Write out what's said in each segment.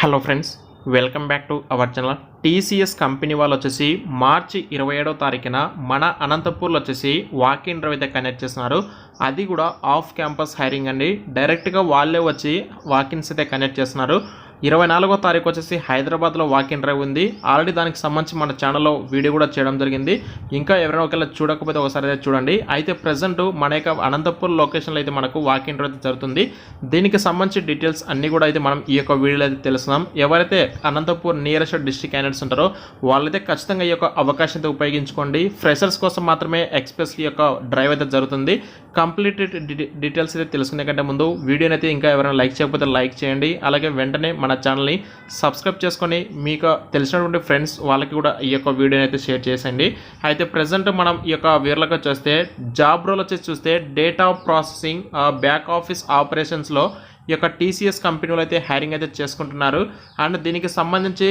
Hello friends welcome back to our channel TCS company వాళ్ళు వచ్చేసి మార్చి ఇరవై ఏడో తారీఖున మన అనంతపూర్లో వచ్చేసి వాక్ ఇన్ అయితే కనెక్ట్ చేస్తున్నారు. అది కూడా ఆఫ్ క్యాంపస్ హైరింగ్ అండి డైరెక్ట్గా వాళ్ళే వచ్చి వాకిన్స్ అయితే కనెక్ట్ చేస్తున్నారు. ఇరవై నాలుగో తారీఖు వచ్చేసి హైదరాబాద్లో వాకింగ్ డ్రైవ్ ఉంది. ఆల్రెడీ దానికి సంబంధించి మన ఛానల్లో వీడియో కూడా చేయడం జరిగింది. ఇంకా ఎవరైనా ఒకవేళ చూడకపోతే ఒకసారి అయితే చూడండి. అయితే ప్రజెంట్ మన యొక్క అనంతపూర్ లొకేషన్లో అయితే మనకు వాకింగ్ డ్రైవ్ అయితే జరుగుతుంది. దీనికి సంబంధించి డీటెయిల్స్ అన్నీ కూడా అయితే మనం ఈ యొక్క వీడియోలో అయితే తెలుస్తున్నాం ఎవరైతే అనంతపూర్ నియరెస్ట్ డిస్ట్రిక్ట్ క్యాండిడేట్స్ ఉంటారో వాళ్ళైతే ఖచ్చితంగా ఈ యొక్క అవకాశం అయితే ఉపయోగించుకోండి. ఫ్రెషర్స్ కోసం మాత్రమే ఎక్స్ప్రెస్ ఈ యొక్క డ్రైవ్ అయితే జరుగుతుంది. కంప్లీట్ డీటెయిల్స్ అయితే తెలుసుకునే కంటే ముందు వీడియోని అయితే ఇంకా ఎవరైనా లైక్ చేయకపోతే లైక్ చేయండి. అలాగే వెంటనే మన ఛానల్ని సబ్స్క్రైబ్ చేసుకొని మీకు తెలిసినటువంటి ఫ్రెండ్స్ వాళ్ళకి కూడా ఈ యొక్క వీడియోని అయితే షేర్ చేసేయండి. అయితే ప్రజెంట్ మనం ఈ యొక్క వీర్లకు చూస్తే జాబ్ రోల్ వచ్చేసి చూస్తే డేటా ప్రాసెసింగ్ బ్యాక్ ఆఫీస్ ఆపరేషన్స్లో ఈ యొక్క టీసీఎస్ కంపెనీలో అయితే హైరింగ్ అయితే చేసుకుంటున్నారు. అండ్ దీనికి సంబంధించి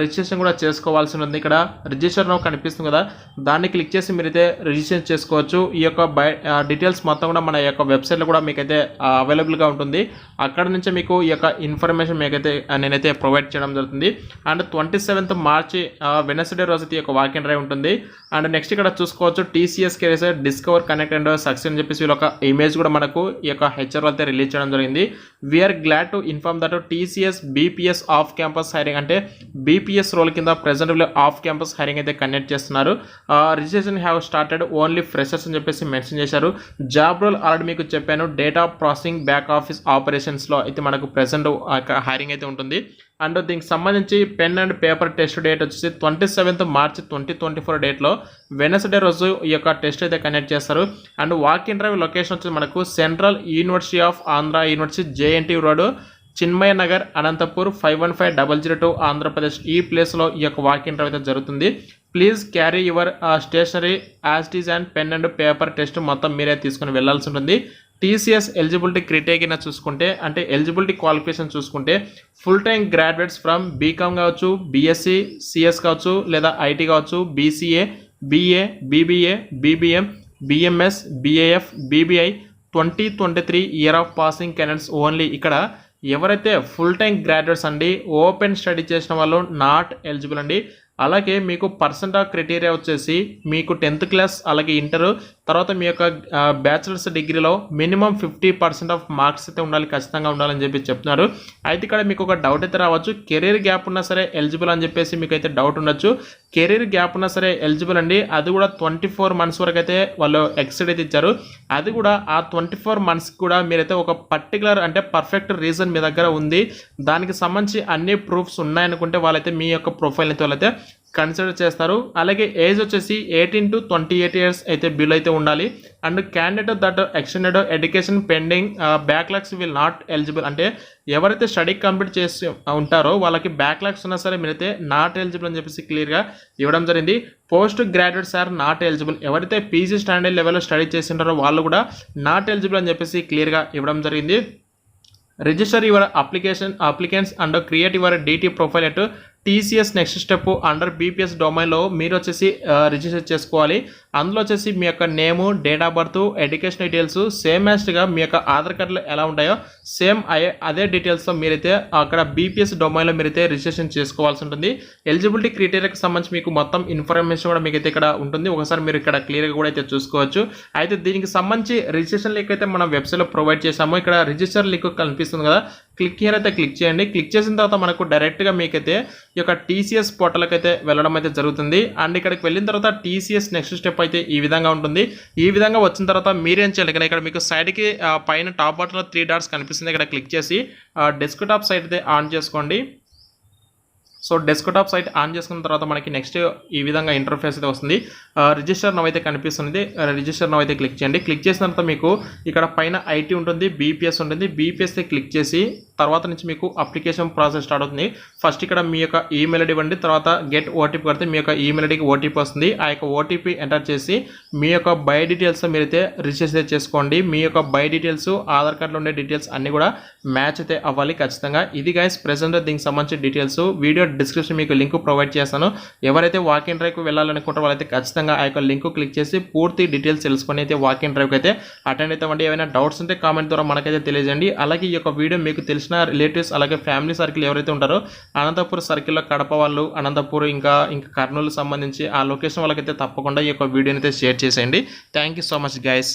రిజిస్ట్రేషన్ కూడా చేసుకోవాల్సి ఉంది. ఇక్కడ రిజిస్టర్ కనిపిస్తుంది కదా. దాన్ని క్లిక్ చేసి మీరైతే రిజిస్ట్రేషన్ చేసుకోవచ్చు. ఈ యొక్క బై డీటెయిల్స్ మొత్తం కూడా మన యొక్క వెబ్సైట్లో కూడా మీకైతే అవైలబుల్గా ఉంటుంది. అక్కడ నుంచి మీకు ఈ యొక్క ఇన్ఫర్మేషన్ మీకైతే నేనైతే ప్రొవైడ్ చేయడం జరుగుతుంది. And twenty seventh March Wednesday రోజు అయితే ఈ యొక్క వాకింగ్ డ్రైవ్ ఉంటుంది. అండ్ నెక్స్ట్ ఇక్కడ చూసుకోవచ్చు TCS case discover connect and success అని చెప్పేసి వీళ్ళొక ఇమేజ్ కూడా మనకు ఈ యొక్క హెచ్ఆర్ అయితే రిలీజ్ చేయడం జరిగింది. We're glad to inform that TCS BPS off campus hiring అంటే బీపీఎస్ రోల్ కింద ప్రెసెంట్ ఆఫ్ క్యాంపస్ హైరింగ్ అయితే కండక్ట్ చేస్తున్నారు. Registration have started only freshers అని చెప్పేసి మెన్షన్ చేశారు. జాబ్ రోల్ ఆల్రెడీ మీకు చెప్పాను. డేటా ప్రాసెసింగ్ బ్యాక్ ఆఫీస్ ఆపరేషన్స్లో అయితే మనకు ప్రెసెంట్ హైరింగ్ అయితే ఉంటుంది. అండ్ దీనికి సంబంధించి pen and paper test date వచ్చేసి twenty seventh March twenty twenty four డేట్లో వెనస్డే రోజు ఈ యొక్క టెస్ట్ అయితే కండక్ట్ చేస్తారు. And walk in drive location వచ్చి మనకు central university of Andhra university JNT road Chinmaya Nagar Anantapur five one five double zero two Andhra Pradesh ఈ ప్లేస్లో ఈ యొక్క వాక్ ఇన్ డ్రైవ్ అయితే జరుగుతుంది. Please carry your stationery యాస్టీస్ and pen and paper test మొత్తం మీరే తీసుకుని వెళ్ళాల్సి ఉంటుంది. టీసీఎస్ ఎలిజిబిలిటీ క్రిటేరియా చూసుకుంటే అంటే ఎలిజిబిలిటీ క్వాలిఫికేషన్ చూసుకుంటే full time graduates from BCom కావచ్చు బీఎస్సీ సిఎస్ కావచ్చు లేదా ఐటీ కావచ్చు BCA BA BBA BBM BMS BAF BBI twenty twenty three year of passing candidates only ఇక్కడ ఎవరైతే ఫుల్ టైం గ్రాడ్యుయేట్స్ అండి ఓపెన్ స్టడీ చేసిన వాళ్ళు నాట్ ఎలిజిబుల్ అండి అలాగే మీకు పర్సెంట్ ఆఫ్ క్రైటీరియా వచ్చేసి మీకు టెన్త్ క్లాస్ అలాగే ఇంటర్ తర్వాత మీ యొక్క బ్యాచిలర్స్ డిగ్రీలో minimum fifty percent of marks అయితే ఉండాలి ఖచ్చితంగా ఉండాలని చెప్పి చెప్తున్నారు. అయితే ఇక్కడ మీకు ఒక డౌట్ అయితే రావచ్చు. కెరీర్ గ్యాప్ ఉన్నా సరే ఎలిజిబుల్ అని చెప్పేసి మీకు అయితే డౌట్ ఉండొచ్చు. కెరీర్ గ్యాప్ ఉన్నా సరే ఎలిజిబుల్ అండి. అది కూడా ట్వంటీ ఫోర్ మంత్స్ వరకు అయితే వాళ్ళు ఎక్సైడ్ అయితే ఇచ్చారు. అది కూడా ఆ ట్వంటీ ఫోర్ మంత్స్ కూడా మీరైతే ఒక పర్టికులర్ అంటే పర్ఫెక్ట్ రీజన్ మీ దగ్గర ఉంది. దానికి సంబంధించి అన్ని ప్రూఫ్స్ ఉన్నాయనుకుంటే వాళ్ళైతే మీ యొక్క ప్రొఫైల్ అయితే వాళ్ళైతే కన్సిడర్ చేస్తారు. అలాగే ఏజ్ వచ్చేసి eighteen to twenty eight years అయితే బిల్ అయితే ఉండాలి. And candidate that extended education pending backlogs will not eligible అంటే ఎవరైతే స్టడీ కంప్లీట్ చేసి ఉంటారో వాళ్ళకి బ్యాక్లాగ్స్ ఉన్నా సరే మీరైతే నాట్ ఎలిజిబుల్ అని చెప్పేసి క్లియర్గా ఇవ్వడం జరిగింది. Post graduates are not eligible ఎవరైతే పీజీ స్టాండర్డ్ లెవెల్లో స్టడీ చేసి ఉంటారో వాళ్ళు కూడా నాట్ ఎలిజిబుల్ అని చెప్పేసి క్లియర్గా ఇవ్వడం జరిగింది. Register your application applicants and create your DT profile at TCS next step under BPS డొమైన్లో మీరు వచ్చేసి రిజిస్టర్ చేసుకోవాలి. అందులో వచ్చేసి మీ యొక్క name date of birth education details same యాస్ట్గా మీ యొక్క ఆధార్ కార్డులో ఎలా ఉంటాయో సేమ్ అదే డీటెయిల్స్తో మీరైతే అక్కడ బీపీఎస్ డొమైన్లో మీరైతే రిజిస్ట్రేషన్ చేసుకోవాల్సి ఉంటుంది. ఎలిజిబిలిటీ క్రైటీరియాకి సంబంధించి మీకు మొత్తం ఇన్ఫర్మేషన్ కూడా మీకు అయితే ఇక్కడ ఉంటుంది. ఒకసారి మీరు ఇక్కడ క్లియర్గా కూడా అయితే చూసుకోవచ్చు. అయితే దీనికి సంబంధించి రిజిస్ట్రేషన్ లింక్ అయితే మనం వెబ్సైట్లో ప్రొవైడ్ చేసాము ఇక్కడ రిజిస్టర్ లింక్ కనిపిస్తుంది కదా. క్లిక్ హియర్ అయితే క్లిక్ చేయండి. క్లిక్ చేసిన తర్వాత మనకు డైరెక్ట్గా మీకైతే ఈ యొక్క టీసీఎస్ పోర్టల్కి అయితే వెళ్ళడం అయితే జరుగుతుంది. అండ్ ఇక్కడికి వెళ్ళిన తర్వాత టీసీఎస్ నెక్స్ట్ స్టెప్ అయితే ఈ విధంగా ఉంటుంది. ఈ విధంగా వచ్చిన తర్వాత మీరేం చేయాలి? ఇక్కడ ఇక్కడ మీకు సైడ్కి పైన టాప్ బటన్లో త్రీ డాట్స్ కనిపిస్తుంది. ఇక్కడ క్లిక్ చేసి డెస్క్టాప్ సైట్ అయితే ఆన్ చేసుకోండి. సో డెస్క్టాప్ సైట్ ఆన్ చేసుకున్న తర్వాత మనకి నెక్స్ట్ ఈ విధంగా ఇంటర్ఫేస్ అయితే వస్తుంది. రిజిస్టర్ నవ్ అయితే కనిపిస్తుంది. రిజిస్టర్ నవ్ అయితే క్లిక్ చేయండి. క్లిక్ చేసిన తర్వాత మీకు ఇక్కడ పైన ఐటీ ఉంటుంది బీపీఎస్ ఉంటుంది. బీపీఎస్ క్లిక్ చేసి తర్వాత నుంచి మీకు అప్లికేషన్ ప్రాసెస్ స్టార్ట్ అవుతుంది. ఫస్ట్ ఇక్కడ మీ యొక్క ఈమెయిల్ ఐడి ఇవ్వండి. తర్వాత గెట్ ఓటీపీ కడితే మీ యొక్క ఈమెయిల్ ఐడికి ఓటీపీ వస్తుంది. ఆ యొక్క ఓటీపీ ఎంటర్ చేసి మీ యొక్క బై డీటెయిల్స్ మీరైతే రిజిస్టర్ చేసుకోండి. మీ యొక్క బై డీటెయిల్స్ ఆధార్ కార్డులో ఉండే డీటెయిల్స్ అన్ని కూడా మ్యాచ్ అయితే అవ్వాలి ఖచ్చితంగా. ఇది గైస్ ప్రెసెంట్ దీనికి సంబంధించిన డీటెయిల్స్ వీడియో డిస్క్రిప్షన్ మీకు లింక్ ప్రొవైడ్ చేస్తాను. ఎవరైతే వాక్ ఇన్ డ్రైవ్కి వెళ్ళాలనుకుంటారో వాళ్ళైతే ఖచ్చితంగా ఆ యొక్క లింక్ క్లిక్ చేసి పూర్తి డీటెయిల్స్ తెలుసుకొని అయితే వాక్ ఇన్ డ్రైవ్కి అయితే అటెండ్ అవుతామండి ఏమైనా డౌట్స్ ఉంటే కామెంట్ ద్వారా మనకైతే తెలియజేయండి. అలాగే ఈ యొక్క వీడియో మీకు తెలిసిన తెలిసిన రిలేటివ్స్ అలాగే ఫ్యామిలీ సర్కిల్ ఎవరైతే ఉంటారో అనంతపూర్ సర్కిల్లో కడప వాళ్ళు అనంతపూర్ ఇంకా ఇంకా కర్నూలు సంబంధించి ఆ లొకేషన్ వాళ్ళకైతే తప్పకుండా ఈ యొక్క వీడియోని అయితే షేర్ చేసేయండి. Thank you so much guys